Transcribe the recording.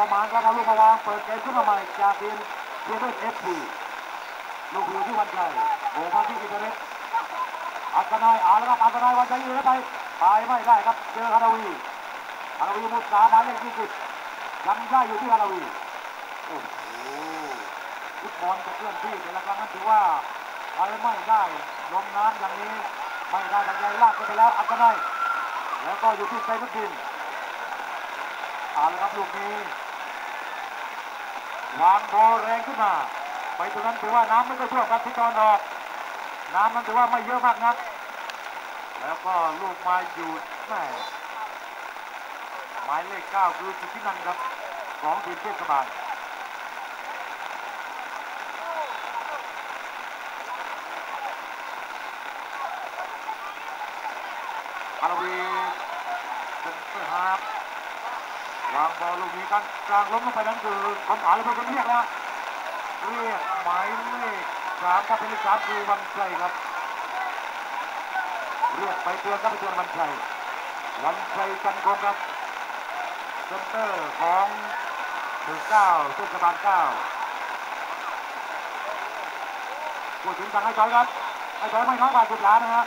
ประมาณครับเอาลูกมาวางเปิดเกมขึ้นมาใหม่จากทีมเทเบิลเอฟซีลูกอยู่ที่วันชัยโบมาที่อินเทอร์เน็ตอัศนายอาล้วครับอัศนายวันชัยอยู่แล้วไปไปไม่ได้ครับเจอฮาราวีฮาราวีมุดสาหมายเลขยี่สิบยังได้อยู่ที่ฮาราวีโอ้โหฟุตบอลจะเคลื่อนที่แต่ละครั้งนั้นถือว่าไปไม่ได้ลงน้ำอย่างนี้ไม่ได้ดังใจลากไปแล้วอัศนายแล้วก็อยู่ที่ไซนุดดินเอาละครับลูกนี้ วางโบแรงขึ้นมา ไปตรงนั้นถือว่าน้ำไม่ค่อยท่วมครับที่ตอนออก น้ำมันถือว่าไม่เยอะมากนัก แล้วก็ลูกมาอยู่แม่หมายเลขเก้าคือสุทธินันครับของทีมเทศบาลฮาราวีเป็นเพื่อฮาร์างบอลลูกนี้กันกลางล้มลงไปนั้นคือคนอ่านเลยเป็นคนเรียกนะเรียกหมายเลขสามถ้าเป็นเลขสามคือวันชัยครับ เรียกไปเตือนครับไปเตือนวันชัยวันชัยจันทร์คงครับเซนเตอร์ของหมู่เก้าเทศบาลเก้าพูดถึงทางให้ถอยครับให้ถอยไม่น้อยกว่าสิบล้านนะฮะ